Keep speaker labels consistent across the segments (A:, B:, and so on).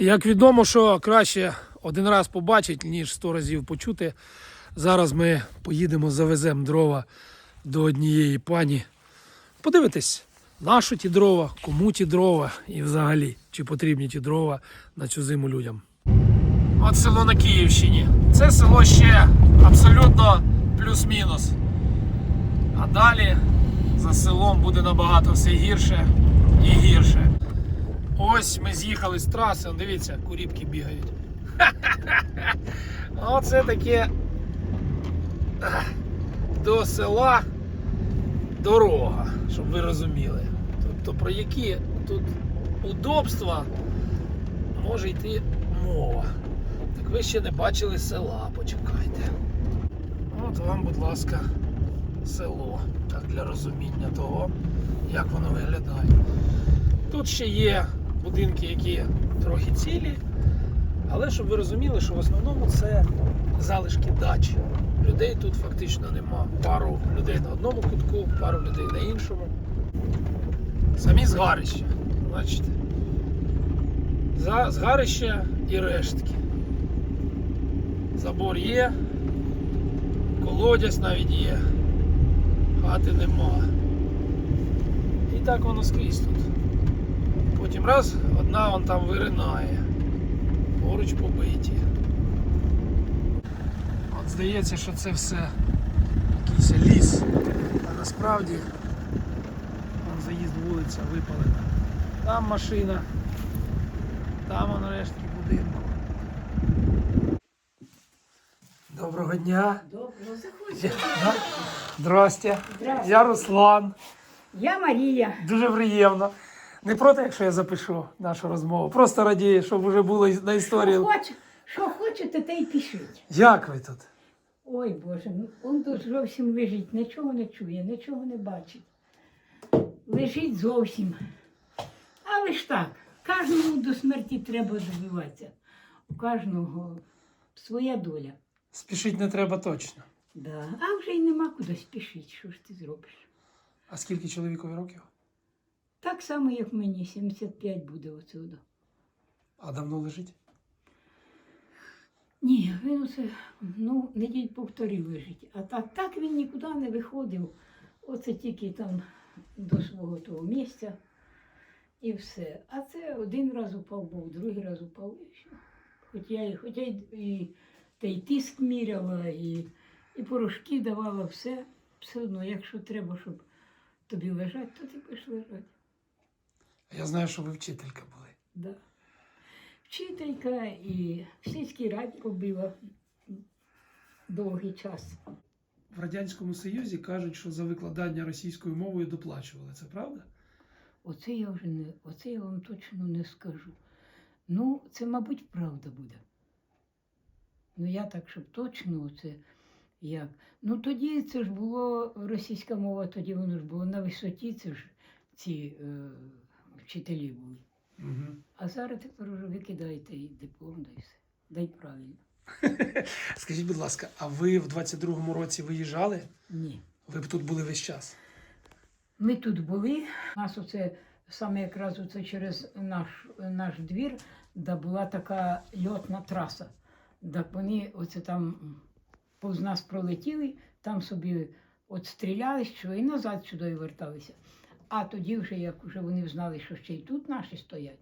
A: Як відомо, що краще один раз побачити, ніж сто разів почути. Зараз ми поїдемо, завеземо дрова до однієї пані. Подивитись, на що ті дрова, кому ті дрова і взагалі, чи потрібні ті дрова на цю зиму людям. От село на Київщині. Це село ще абсолютно плюс-мінус. А далі за селом буде набагато все гірше і гірше. Ось ми з'їхали з траси, дивіться, куріпки бігають. Оце таке до села дорога, щоб ви розуміли. Тобто про які тут удобства може йти мова. Так ви ще не бачили села, почекайте. От вам, будь ласка, село. Так для розуміння того, як воно виглядає. Тут ще є будинки, які трохи цілі, але щоб ви розуміли, що в основному це залишки дач. Людей тут фактично нема. Пару людей на одному кутку, пару людей на іншому. Самі згарища. Бачите? За- Згарища і рештки. Забор є, колодязь навіть є, хати нема. І так воно скрізь тут. Потім раз, одна вон там виринає. Поруч побиті. От здається, що це все якийсь ліс. А насправді там заїзд вулиця випалена. Там машина, там воно рештки будинку. Доброго дня.
B: Добре, заходьте.
A: Здрасте.
B: Здрасте.
A: Я Руслан.
B: Я Марія.
A: Дуже приємно. Не проти, якщо я запишу нашу розмову. Просто радію, щоб вже було на історії.
B: Що, хоч, що хочете, те й пишіть.
A: Як ви тут?
B: Ой Боже, ну он тут зовсім лежить, нічого не чує, нічого не бачить. Лежить зовсім. Але ж так, кожному до смерті треба добиватися. У кожного своя доля.
A: Спішити не треба точно.
B: Да. А вже й нема куди спішити, що ж ти зробиш.
A: А скільки чоловікові років?
B: Так само, як мені, 75 буде отсюди.
A: А давно лежить?
B: Ні, він оце, ну, неділь повторі лежить. А так, так він нікуди не виходив. Оце тільки там до свого того місця і все. А це один раз упав, був, другий раз упав і все. Хоч я, хоч я і, та й тиск міряла, і, і порошки давала, все, все одно, якщо треба, щоб тобі лежати, то ти будеш лежати.
A: Я знаю, що ви вчителька були.
B: Да. Вчителька і в сільській раді побила довгий час.
A: В Радянському Союзі кажуть, що за викладання російською мовою доплачували. Це правда?
B: Оце я вже не, оце я вам точно не скажу. Ну, це, мабуть, правда буде. Ну, я так, щоб точно оце як. Ну тоді це ж було російська мова, тоді воно ж було на висоті, це ж ці е, вчителі були.
A: Угу.
B: А зараз тепер вже викидаєте і диплом, да і все. Дай правильно.
A: Скажіть, будь ласка, а ви в 22-му році виїжджали?
B: Ні.
A: Ви б тут були весь час?
B: Ми тут були. У нас оце саме якраз оце через наш, наш двір, де була така льотна траса. Так вони оце там повз нас пролетіли, там собі от стріляли, що і назад сюди верталися. А тоді, вже як вже вони знали, що ще й тут наші стоять,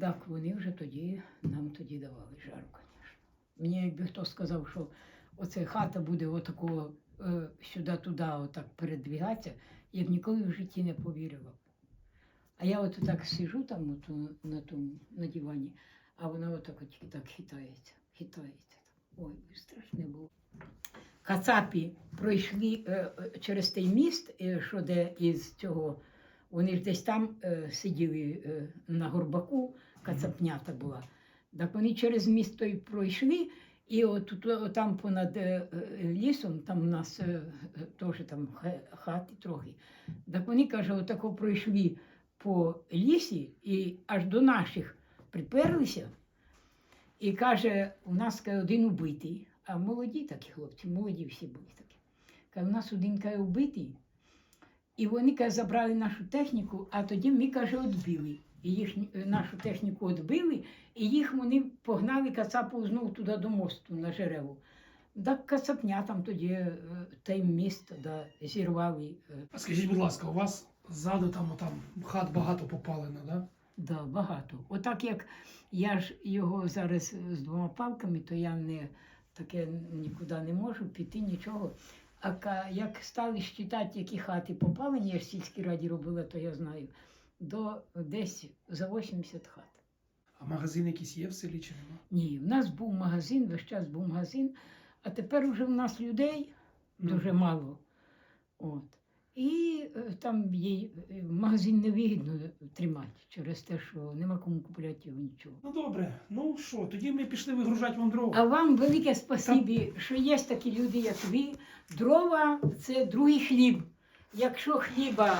B: так вони вже тоді нам тоді давали жару, звісно. Мені якби хто сказав, що оце хата буде отакого е, сюди-туди отак передвігатися, я б ніколи в житті не повірила. А я от так сижу там от, на, тому, на дивані, а вона отак от так хитається, хитається. Ой, страшне було. Кацапі пройшли е, е, через той міст, е, що де із цього. Вони ж десь там сиділи на горбаку, кацапнята була. Так вони через міст той пройшли, і от тут, о, там понад лісом, там у нас теж там хати трохи. Так вони, каже, отако пройшли по лісі і аж до наших приперлися. І каже, у нас один убитий, а молоді такі хлопці, молоді всі були. Каже, у нас один каже, убитий. І вони каже, забрали нашу техніку, а тоді ми, каже, відбили. і їхню, нашу техніку відбили, і їх вони погнали Кацапов знову туди до мосту на Жереву. Так Кацапня там тоді е, те місто да, зірвали. е,
A: А скажіть, будь ласка, у вас ззаду там, там хат багато попалено, да?
B: Да, багато. Отак як я ж його зараз з двома палками, то я не таке нікуди не можу піти, нічого. А як стали считати, які хати попалені, я ж в сільській раді робила, то я знаю, до десь за 80 хат.
A: А магазин якийсь є в селі чи нема?
B: Ні, в нас був магазин, весь час був магазин, а тепер вже в нас людей дуже
A: Мгм.
B: мало. От. І е, там їй е, магазин невигідно тримати через те, що нема кому його нічого.
A: Ну добре, ну що, тоді ми пішли вигружати вам дрова.
B: А вам велике спасибі, що є такі люди, як ви. Дрова це другий хліб. Якщо хліба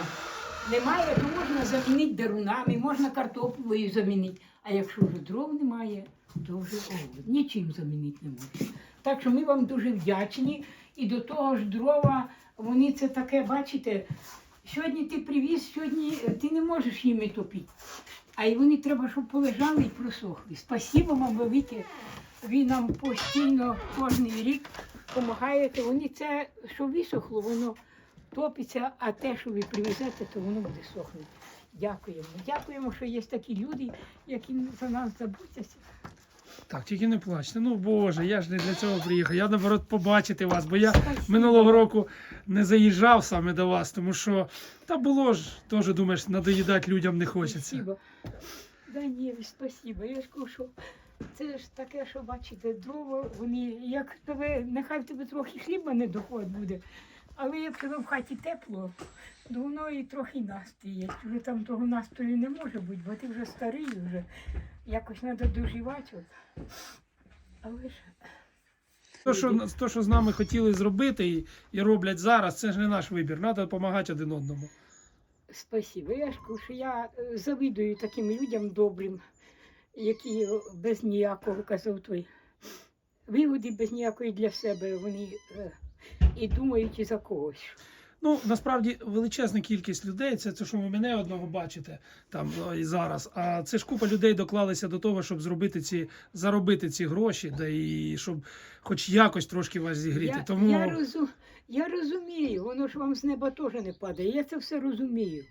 B: немає, то можна замінити дерунами, можна картоплею замінити. А якщо вже дров немає, то вже о, нічим замінити не можна. Так що ми вам дуже вдячні. І до того ж дрова, вони це таке, бачите, сьогодні ти привіз, сьогодні е, ти не можеш їми топити. А й вони треба, щоб полежали і просохли. Спасибо вам велике. Ви нам постійно кожен рік допомагаєте. Вони це, що висохло, воно топиться, а те, що ви привезете, то воно буде сохнути. Дякуємо. Дякуємо, що є такі люди, які за нас забудуться.
A: Так, тільки не плачте. Ну Боже, я ж не для цього приїхав. Я наоборот побачити вас, бо я
B: Спасибо.
A: минулого року не заїжджав саме до вас, тому що та було ж теж думаєш, надоїдати людям не хочеться.
B: Спасибо. Да ні, спасибо. Я ж що це ж таке, що бачите, дрова, вони, як тебе, нехай в тебе трохи хліба не доход буде, але як тебе в хаті тепло, то воно і трохи настрій є. Вже там того настрою не може бути, бо ти вже старий, вже якось треба доживати. Але ж
A: То, що, то, що з нами хотіли зробити і, і роблять зараз, це ж не наш вибір. Треба допомагати один одному.
B: Спасибо. Я ж кажу, що я е, завидую таким людям добрим, які без ніякого казав той вигоди, без ніякої для себе вони е, і думають і за когось.
A: Ну, насправді величезна кількість людей, це, це що ви мене одного бачите там і зараз. А це ж купа людей доклалися до того, щоб зробити ці, заробити ці гроші, да і щоб хоч якось трошки вас зігріти.
B: Я,
A: Тому
B: я, розу, я розумію, воно ж вам з неба теж не падає. Я це все розумію.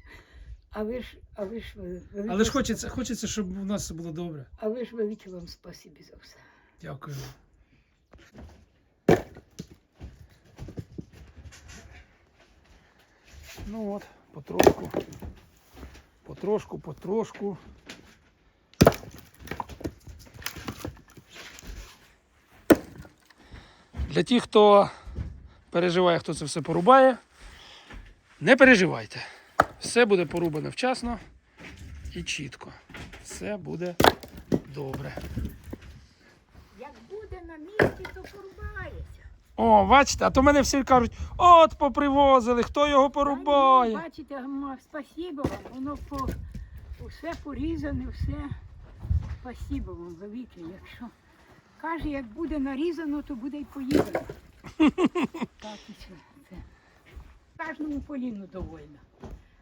B: А ви ж, а ви ж, ви- велике
A: але ж хочеться, хочеться, щоб у нас все було добре.
B: А ви ж велике вам спасибі за все.
A: Дякую. Ну от, потрошку. Потрошку, потрошку. Для тих, хто переживає, хто це все порубає, не переживайте. Все буде порубане вчасно і чітко. Все буде добре.
B: Як буде на місці, то порубається.
A: О, бачите, а то мене всі кажуть, от попривозили, хто його порубає.
B: Та ні, Бачите, ма, спасибо вам. Воно по, все порізане, все. Спасибо вам велике. Якщо каже, як буде нарізано, то буде й поїдено. так і це. Кожному поліну довольно.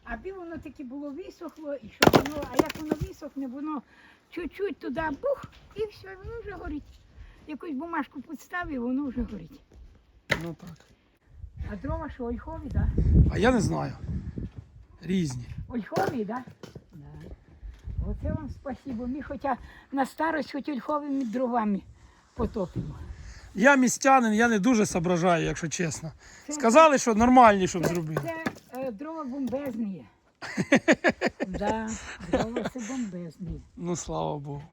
B: Аби воно таки було висохло, і щоб воно, а як воно висохне, воно чуть-чуть туди бух, і все, воно вже горить. Якусь бумажку підставив, воно вже горить.
A: Ну так.
B: А дрова що ольхові, так?
A: А я не знаю. Різні.
B: Ольхові, да? Да. Оце вам спасибо. Ми хоча на старость хоч ольховими дровами потопимо.
A: Я містянин, я не дуже соображаю, якщо чесно.
B: Це-
A: Сказали, що нормальні, щоб зробили.
B: Це дрова бомбезні. да, дрова все бомбезні.
A: Ну слава Богу.